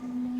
Mm-hmm.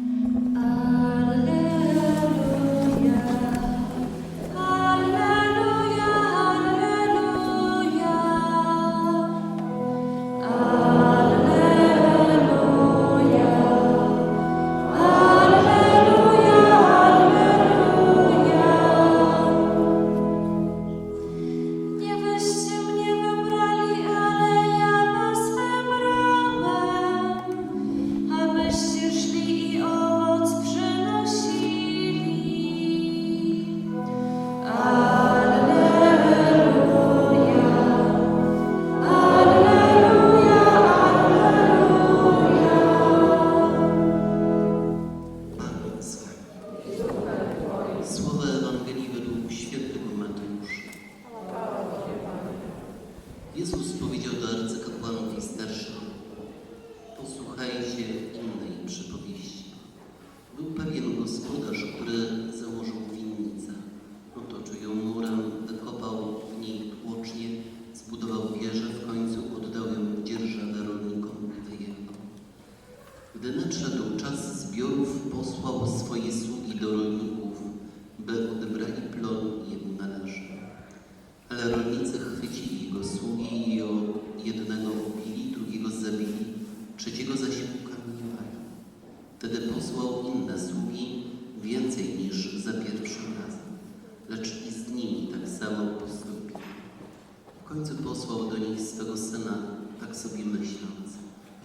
sobie myśląc,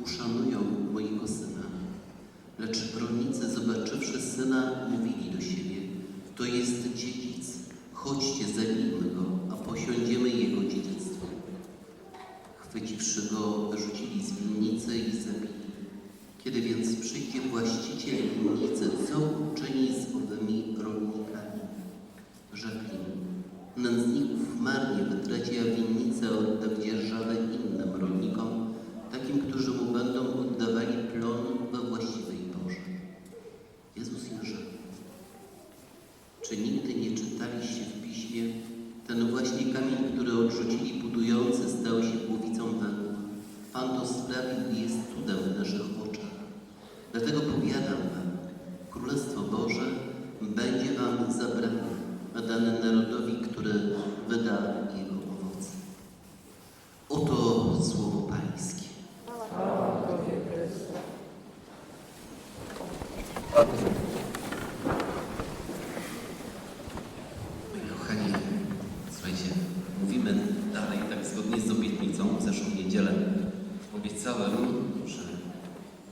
uszanują mojego syna. Lecz rolnicy, zobaczywszy syna, mówili do siebie, to jest dziedzic, chodźcie, zabijmy go, a posiądziemy jego dziedzictwo. Chwyciwszy go, wyrzucili z winnicy i zabili. Kiedy więc przyjdzie właściciel winnicy, co uczyni z owymi rolnikami? Rzekli, nędzników marnie wytraci, winnicę odda w dzierżawę innym rolnikom, takim, którzy mu będą obietnicą w zeszłą niedzielę obiecałem, że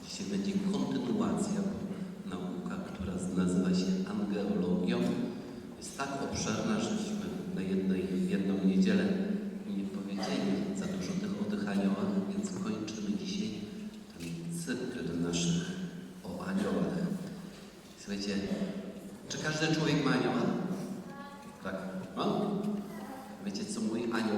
dzisiaj będzie kontynuacja nauka, która nazywa się angeologią. Jest tak obszerna, żeśmy na jednej, w jedną niedzielę nie powiedzieli za dużo tych o tych aniołach, więc kończymy dzisiaj ten cykl naszych o aniołach. Słuchajcie, czy każdy człowiek ma anioła? Tak. Ma? Wiecie, co mój anioł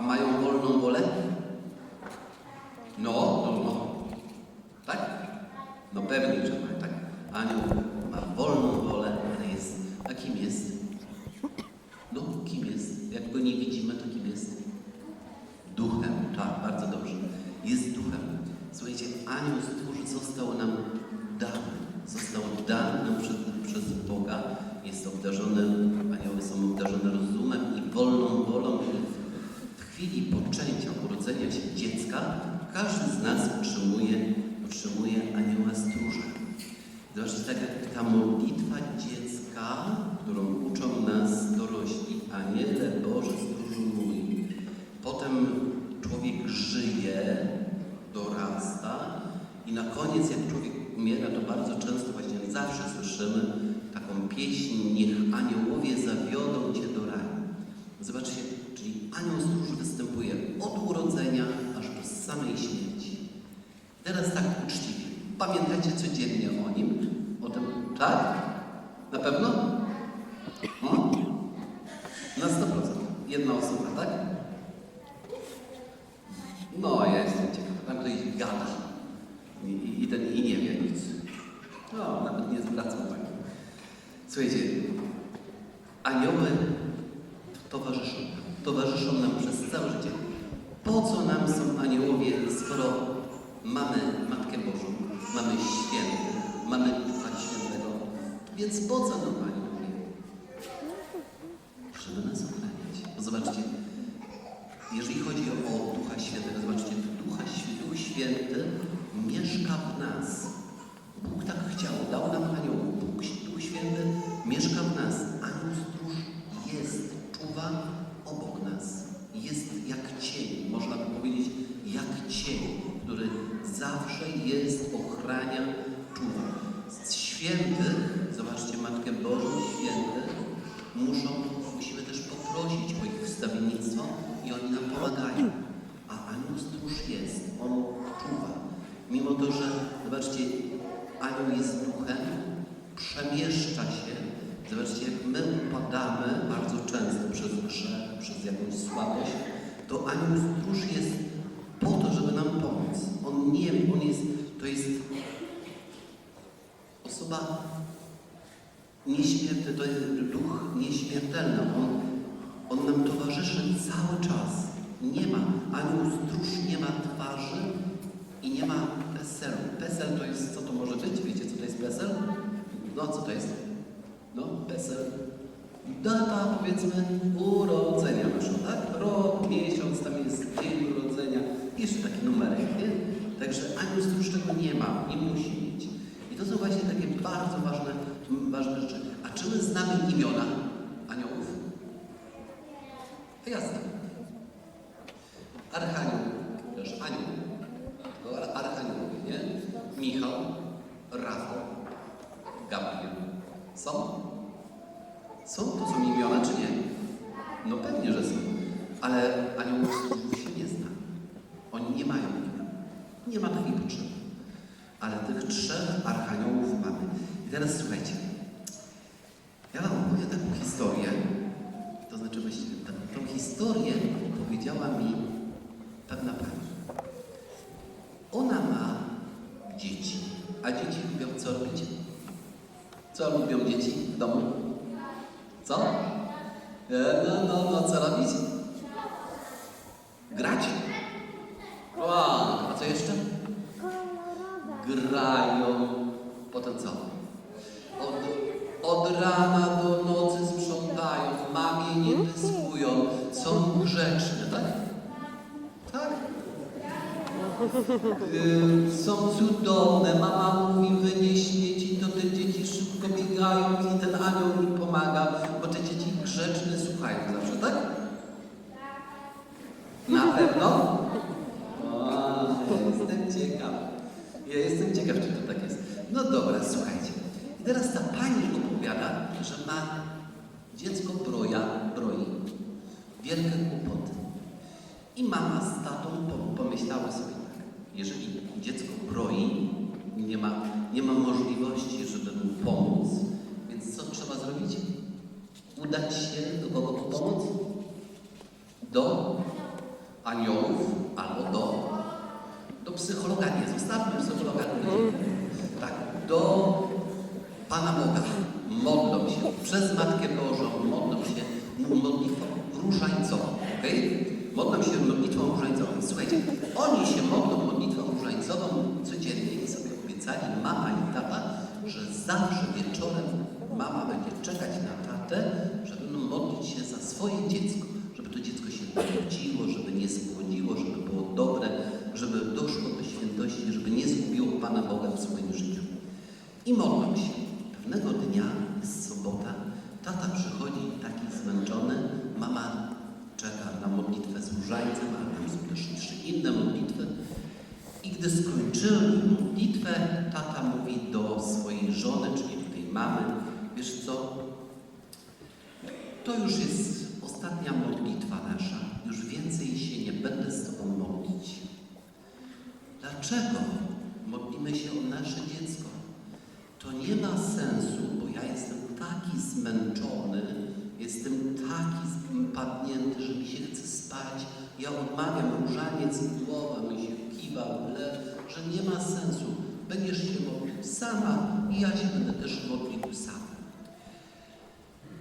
A mają wolną wolę? Chwili poczęcia, urodzenia się dziecka, każdy z nas otrzymuje, otrzymuje anioła stróża. Zobaczcie, tak jak ta modlitwa dziecka, którą uczą nas dorośli, Aniele Boże, stróżu mój. Potem człowiek żyje, dorasta i na koniec, jak człowiek umiera, to bardzo często, właśnie zawsze słyszymy taką pieśń, niech aniołowie zawiodą Cię do raju. Zobaczcie, anioł stróż występuje od urodzenia aż do samej śmierci. Teraz tak uczciwie. Pamiętajcie codziennie o nim, o tym, tak? Na pewno? No? Na 100%. Jedna osoba, tak? No, ja jestem ciekaw. Tam ktoś gada i, i, i ten i nie wie nic. No, nawet nie zwraca uwagi. Słuchajcie, anioły. Towarzyszą nam przez całe życie. Po co nam są aniołowie, skoro mamy Matkę Bożą, mamy świętych, mamy Ducha Świętego? Więc po co nam aniołowie? Żeby nas ochraniać. Bo zobaczcie, jeżeli chodzi o Ducha Świętego, zobaczcie, Ducha, Duch Święty mieszka w nas. Bóg tak chciał, dał nam aniołów. Bóg, Duch Święty mieszka w nas. Anioł stróż jest, czuwa obok nas. Jest jak cień, można by powiedzieć, jak cień, który zawsze jest, ochrania, czuwa. Z świętych, zobaczcie, Matkę Bożą, świętych, muszą, musimy też poprosić o ich wstawiennictwo i oni nam pomagają. A anioł stróż jest, on czuwa. Mimo to, że, zobaczcie, anioł jest duchem, przemieszcza się. Zobaczcie, jak my upadamy bardzo często przez grzech, przez jakąś słabość, to anioł stróż jest po to, żeby nam pomóc. On nie, on jest, to jest osoba nieśmiertelny, to jest duch nieśmiertelny. On, on nam towarzyszy cały czas. Nie ma, anioł stróż nie ma twarzy i nie ma PESEL-u. PESEL to jest, co to może być? Wiecie, co to jest PESEL? No, co to jest? No, PESEL. Data, powiedzmy, urodzenia nasza, tak? Rok, miesiąc, tam jest dzień urodzenia. Jeszcze taki numerek, nie? Także anioł stróż tego nie ma, nie musi mieć. I to są właśnie takie bardzo ważne, ważne rzeczy. A czy my znamy imiona jasne. Archanioł, też anioł. To ar- archaniołowie, nie? Michał, Rafał, Gabriel. Są? Są? To są imiona, czy nie? No pewnie, że są. Ale aniołów stróżów się nie zna. Oni nie mają imion. Nie ma takiej potrzeby. Ale tych trzech archaniołów mamy. I teraz słuchajcie. Ja wam opowiem taką historię. To znaczy właściwie tę- tą historię powiedziała mi pewna pani. Ona ma dzieci. A dzieci lubią co robić? Co lubią dzieci w domu? Co? E, No, no, no, co robić? Grać? Wow, a co jeszcze? Grają. Potem co? Od, od rana do nocy sprzątają, mamie nie dyskują, są grzeczne, tak? Tak? Y, są cudowne, mama mówi wynieś śmieci, to te dzieci szybko biegają i ten anioł im pomaga, bo te dzieci grzeczne słuchają zawsze, tak? Na pewno? O, jestem ciekaw. Ja jestem ciekaw, czy to tak jest. No dobra, słuchajcie. I teraz ta pani opowiada, że ma dziecko broja, broi. Wielkie kłopoty. I mama z tatą po- pomyślały sobie jeżeli dziecko broi, nie ma, nie ma możliwości, żeby mu pomóc. Więc co trzeba zrobić? Udać się do kogo po pomoc? Do aniołów albo do, do psychologa. Nie, zostawmy psychologa. Tak, do Pana Boga. Modlą się przez Matkę Bożą, modlą się modlitwą różańcową. Okay? Modlą się modlitwą różańcową. Słuchajcie, oni się modlą różańcową codziennie i sobie obiecali, mama i tata, że zawsze wieczorem mama będzie czekać na tatę, że będą modlić się za swoje dziecko, żeby to dziecko się narodziło, żeby nie spłodziło, żeby było dobre, żeby doszło do świętości, żeby nie zgubiło Pana Boga w swoim życiu. I modlą się. Pewnego dnia, jest sobota, tata przychodzi taki zmęczony, mama czeka na modlitwę z różańcem, ale tam są też jeszcze inne modlitwy. I gdy skończyli modlitwę, tata mówi do swojej żony, czyli do tej mamy, wiesz co, to już jest ostatnia modlitwa nasza, już więcej się nie będę z Tobą modlić. Dlaczego modlimy się o nasze dziecko? To nie ma sensu, bo ja jestem taki zmęczony, jestem taki padnięty, że mi się chce spać. Ja odmawiam różaniec i głowę, mi się kiwa, lew, że nie ma sensu. Będziesz się modlił sama i ja się będę też modlił sam.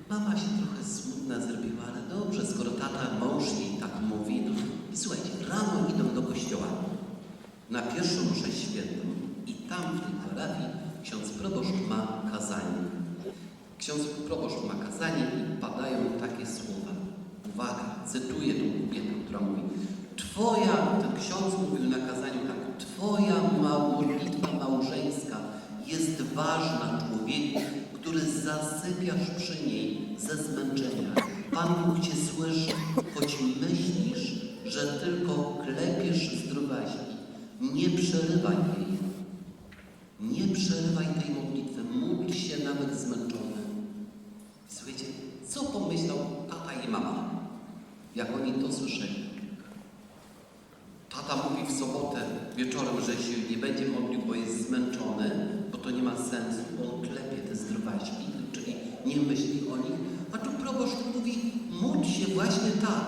Mama się trochę smutna zrobiła, ale dobrze, skoro tata, mąż jej tak mówi, no i słuchajcie, rano idą do kościoła na pierwszą mszę świętą i tam w tej parafii ksiądz proboszcz ma kazanie. Ksiądz proboszcz ma kazanie i padają takie słowa. Uwaga, cytuję tą kobietę, która mówi Twoja, ten ksiądz mówił na kazaniu tak, Twoja modlitwa małżeńska jest ważna człowieku, który zasypiasz przy niej ze zmęczenia. Pan Bóg Cię słyszy, choć myślisz, że tylko klepiesz zdrowaśki. Nie przerywaj jej. Nie przerywaj tej modlitwy. Módl się nawet zmęczony. Słuchajcie, co pomyślał tata i mama, jak oni to słyszeli? W sobotę wieczorem, że się nie będzie modlił, bo jest zmęczony, bo to nie ma sensu, on klepie te zdrowaśki, czyli nie myśli o nich. A tu proboszcz mówi, módl się właśnie tak,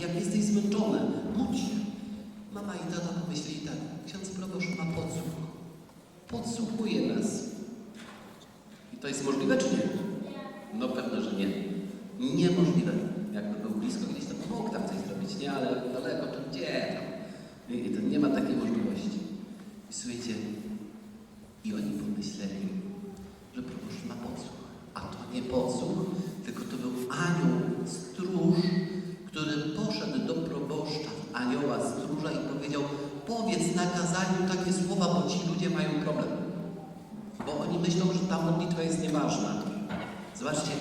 jak jesteś zmęczony, módl się. Mama i tata pomyśleli tak, ksiądz proboszcz ma podsłuch. Podsłuchuje nas. I to jest możliwe, czy nie? No pewno, że nie. Niemożliwe. Jakby był blisko gdzieś tam, mógł tam coś zrobić, nie? Ale daleko, to gdzie tam? I, i to nie ma takiej możliwości. I słuchajcie, i oni pomyśleli, że proboszcz ma podsłuch. A to nie podsłuch, tylko to był anioł stróż, który poszedł do proboszcza, anioła stróża i powiedział, powiedz na kazaniu takie słowa, bo ci ludzie mają problem. Bo oni myślą, że ta modlitwa jest nieważna. Zobaczcie,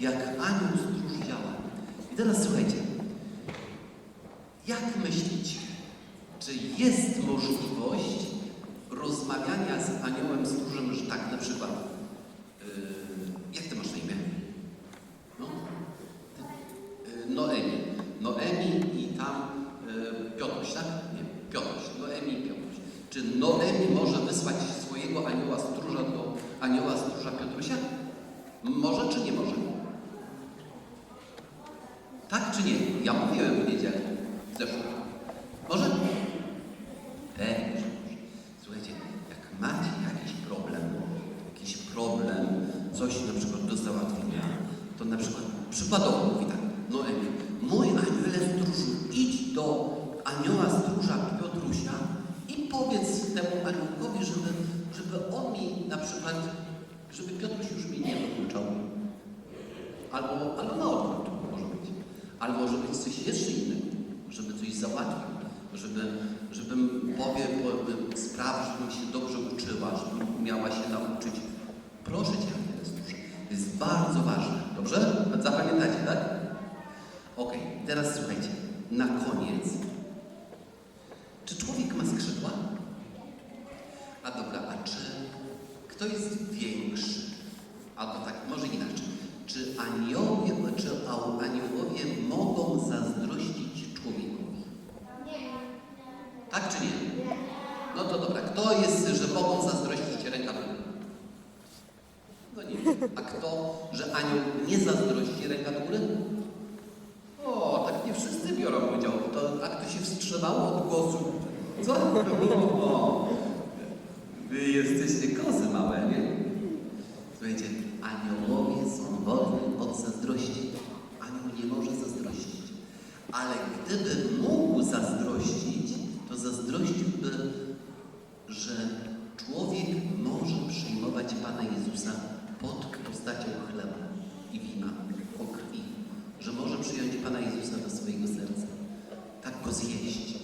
jak anioł stróż działa. I teraz słuchajcie, jak myślicie, czy jest możliwość rozmawiania z aniołem stróżem, że tak na przykład, yy, jak ty masz na imię? No? Yy, Noemi. Noemi i tam yy, tak? Nie, Piotruś. Noemi i Piotruś. Czy Noemi może wysłać swojego anioła stróża do anioła stróża Piotrusia? Może czy nie może? Tak czy nie? Ja mówiłem w niedzielę. Zeszło. Może? Pewnie, że może. Słuchajcie, jak macie jakiś problem, jakiś problem, coś na przykład do załatwienia, to na przykład przykładowo mówi tak, Noemi, mój aniele stróżu, idź do anioła stróża Piotrusia i powiedz temu aniołowi, żeby, żeby on mi na przykład, żeby Piotruś już mi nie dokuczał. Albo, albo na odwrót może być. Albo może być coś jeszcze innego, żeby coś załatwił, żeby, żebym powie, po, spraw, żebym się dobrze uczyła, żebym umiała się nauczyć. Proszę Cię, to jest bardzo ważne. Dobrze? Zapamiętacie, tak? Okej, teraz słuchajcie, na koniec. Czy człowiek ma skrzydła? A dobra, a czy kto jest większy? Albo tak, może inaczej. Czy aniołowie, czy aniołowie mogą zazdrościć człowiekowi? Tak czy nie? No to dobra, kto jest, że mogą zazdrościć A kto, że anioł nie zazdrości ręka do góry? O, tak nie wszyscy biorą udział. To, a kto się wstrzymało od głosu? Co? O, wy jesteście kozy małe, nie? Słuchajcie, aniołowie są wolni od zazdrości. Anioł nie może zazdrościć. Ale gdyby mógł zazdrościć, to zazdrościłby, że człowiek może przyjmować Pana Jezusa pod postacią chleba i wina po krwi. Że może przyjąć Pana Jezusa do swojego serca. Tak go zjeść.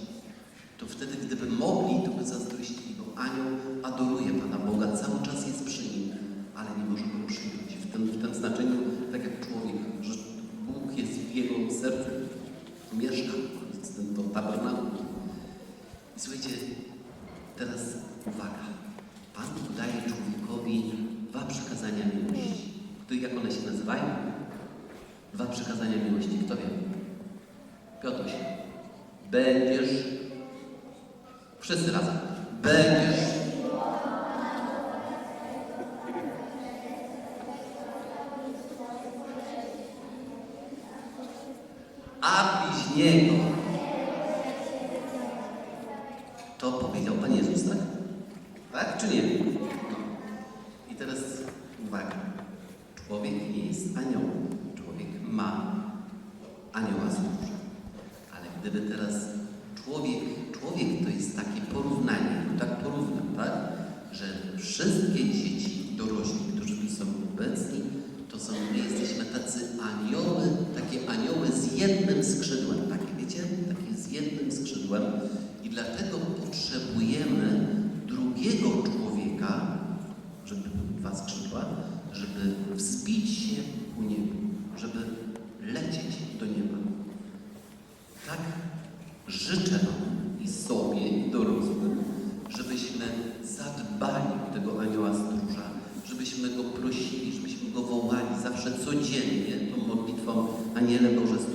To wtedy, gdyby mogli, to by zazdrościli, bo anioł adoruje Pana Boga, cały czas jest przy nim, ale nie może go przyjąć. W tym, w tym znaczeniu, tak jak człowiek, że Bóg jest w jego sercu, mieszka, jest ten to tabernakum. I słuchajcie, teraz uwaga. Pan Bóg daje człowiekowi dwa przykazania miłości. Kto, jak one się nazywają? Dwa przykazania miłości. Kto wie? Piotruś. Będziesz. Wszyscy razem. Będziesz. A bliźniego. To powiedział Pan Jezus, tak? Tak czy nie? No. I teraz uwaga. Człowiek nie jest aniołem. Człowiek ma anioła służę. Ale gdyby teraz człowiek, człowiek to jest takie porównanie, no tak porównam, tak? Że wszystkie dzieci dorośli, którzy tu są obecni, to są, my jesteśmy tacy anioły, takie anioły z jednym skrzydłem, tak wiecie? Takie z jednym skrzydłem. I dlatego potrzebujemy drugiego człowieka, żeby dwa skrzydła, żeby wzbić się ku niebu, żeby lecieć do nieba. Tak życzę Wam i sobie, i dorosłym, żebyśmy zadbali o tego anioła stróża, żebyśmy go prosili, żebyśmy go wołali zawsze codziennie tą modlitwą Aniele Boże Stróżu